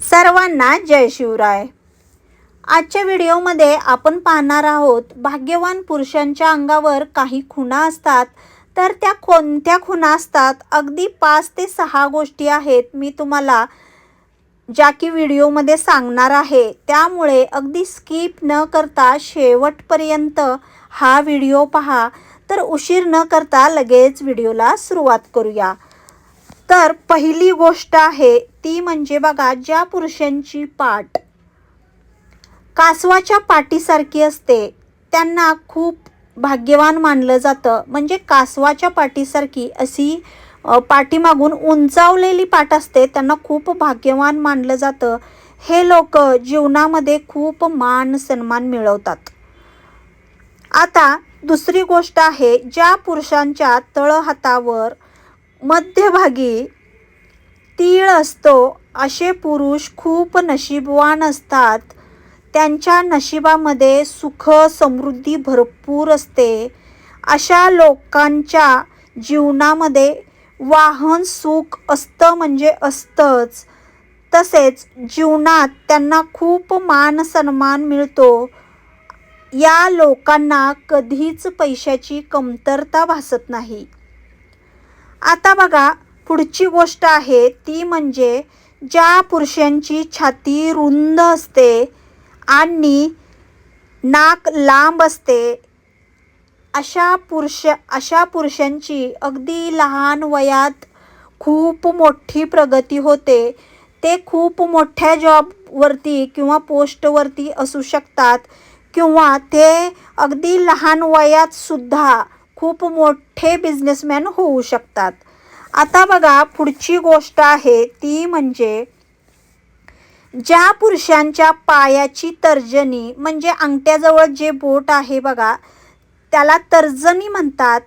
सर्वांना जय शिवराय. आजच्या व्हिडिओमध्ये आपण पाहणार आहोत भाग्यवान पुरुषांच्या अंगावर काही खुणा असतात. तर त्या कोणत्या खुणा असतात? अगदी पाच ते सहा गोष्टी आहेत मी तुम्हाला ज्या की व्हिडिओमध्ये सांगणार आहे. त्यामुळे अगदी स्किप न करता शेवटपर्यंत हा व्हिडिओ पहा. तर उशीर न करता लगेच व्हिडिओला सुरुवात करूया. तर पहिली गोष्ट आहे ती म्हणजे बघा ज्या पुरुषांची पाठ कासवाच्या पाठीसारखी असते त्यांना खूप भाग्यवान मानलं जातं. म्हणजे कासवाच्या पाठीसारखी अशी पाठीमागून उंचावलेली पाठ असते त्यांना खूप भाग्यवान मानलं जातं. हे लोक जीवनामध्ये खूप मान सन्मान मिळवतात. आता दुसरी गोष्ट आहे ज्या पुरुषांच्या तळहातावर मध्यभागी तीळ असतो असे पुरुष खूप नशीबवान असतात. त्यांच्या नशिबामध्ये सुख समृद्धी भरपूर असते. अशा लोकांच्या जीवनामध्ये वाहन सुख असतं म्हणजे असतंच. तसेच जीवनात त्यांना खूप मान सन्मान मिळतो. या लोकांना कधीच पैशाची कमतरता भासत नाही. आता बघा पुढची गोष्ट आहे ती म्हणजे ज्या पुरुषांची छाती रुंद असते आणि नाक लांब असते अशा पुरुष अशा पुरुषांची अगदी लहान वयात खूप मोठी प्रगती होते. ते खूप मोठ्या जॉबवरती किंवा पोस्टवरती असू शकतात किंवा ते अगदी लहान वयात सुद्धा खूप मोठे बिझनेसमॅन होऊ शकतात. आता बघा पुढची गोष्ट आहे ती म्हणजे ज्या पुरुषांच्या पायाची तर्जनी म्हणजे अंगठ्याजवळ जे बोट आहे बघा त्याला तर्जनी म्हणतात.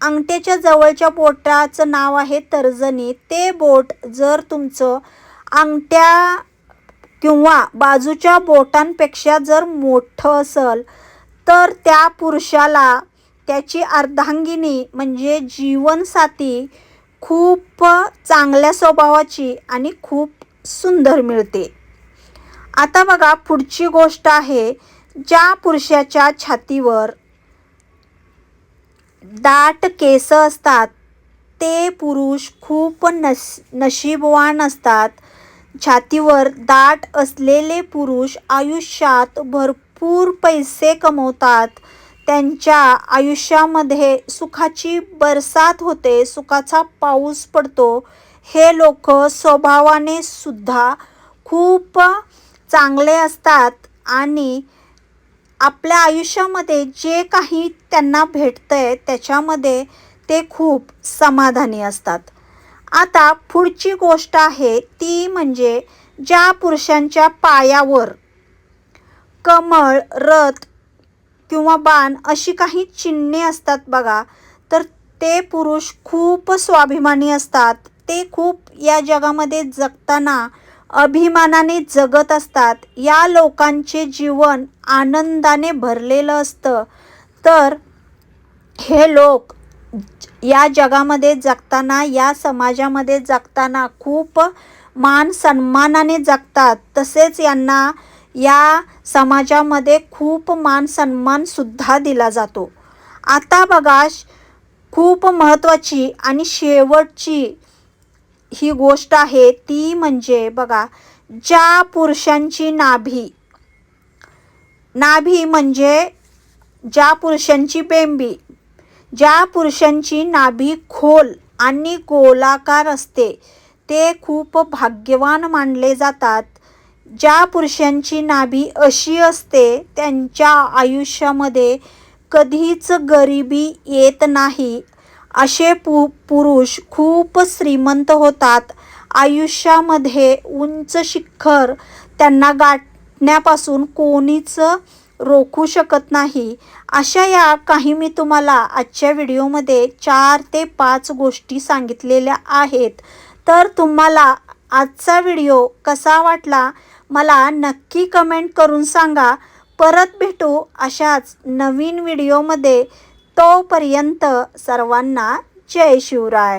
अंगठ्याच्या जवळच्या बोटाचं नाव आहे तर्जनी. ते बोट जर तुमचं अंगठ्या किंवा बाजूच्या बोटांपेक्षा जर मोठं असेल तर त्या पुरुषाला त्याची अर्धांगिनी म्हणजे जीवनसाथी खूप चांगल्या स्वभावाची आणि खूप सुंदर मिळते. आता बघा पुढची गोष्ट आहे ज्या पुरुषाच्या छातीवर दाट केस असतात ते पुरुष खूप नस नशीबवान असतात. छातीवर दाट असलेले पुरुष आयुष्यात भरपूर पैसे कमवतात. त्यांच्या आयुष्यामध्ये सुखाची बरसात होते सुखाचा पाऊस पडतो. हे लोक स्वभावाने सुद्धा खूप चांगले असतात आणि आपल्या आयुष्यामध्ये जे काही त्यांना भेटतं आहे त्याच्यामध्ये ते खूप समाधानी असतात. आता पुढची गोष्ट आहे ती म्हणजे ज्या पुरुषांच्या पायावर कमळ रथ किंवा बाण अशी काही चिन्हे असतात बघा तर ते पुरुष खूप स्वाभिमानी असतात. ते खूप या जगामध्ये जगताना अभिमानाने जगत असतात. या लोकांचे जीवन आनंदाने भरलेलं असतं. तर हे लोक या जगामध्ये जगताना या समाजामध्ये जगताना खूप मान सन्मानाने जगतात. तसेच यांना या समाजामध्ये खूप मान सन्मानसुद्धा दिला जातो. आता बघा खूप महत्त्वाची आणि शेवटची ही गोष्ट आहे ती म्हणजे बघा ज्या पुरुषांची नाभी नाभी म्हणजे ज्या पुरुषांची बेंबी ज्या पुरुषांची नाभी खोल आणि गोलाकार असते ते खूप भाग्यवान मानले जातात. ज्या पुरुषांची नाभी अशी असते त्यांच्या आयुष्यामध्ये कधीच गरिबी येत नाही. असे पु पुरुष खूप श्रीमंत होतात. आयुष्यामध्ये उंच शिखर त्यांना गाठण्यापासून कोणीच रोखू शकत नाही. अशा या काही मी तुम्हाला आजच्या व्हिडिओमध्ये चार ते पाच गोष्टी सांगितलेल्या आहेत. तर तुम्हाला आजचा व्हिडिओ कसा वाटला? मला नक्की कमेंट करून सांगा. परत भेटू अशाच नवीन व्हिडिओमध्ये तोपर्यंत सर्वांना जय शिवराय.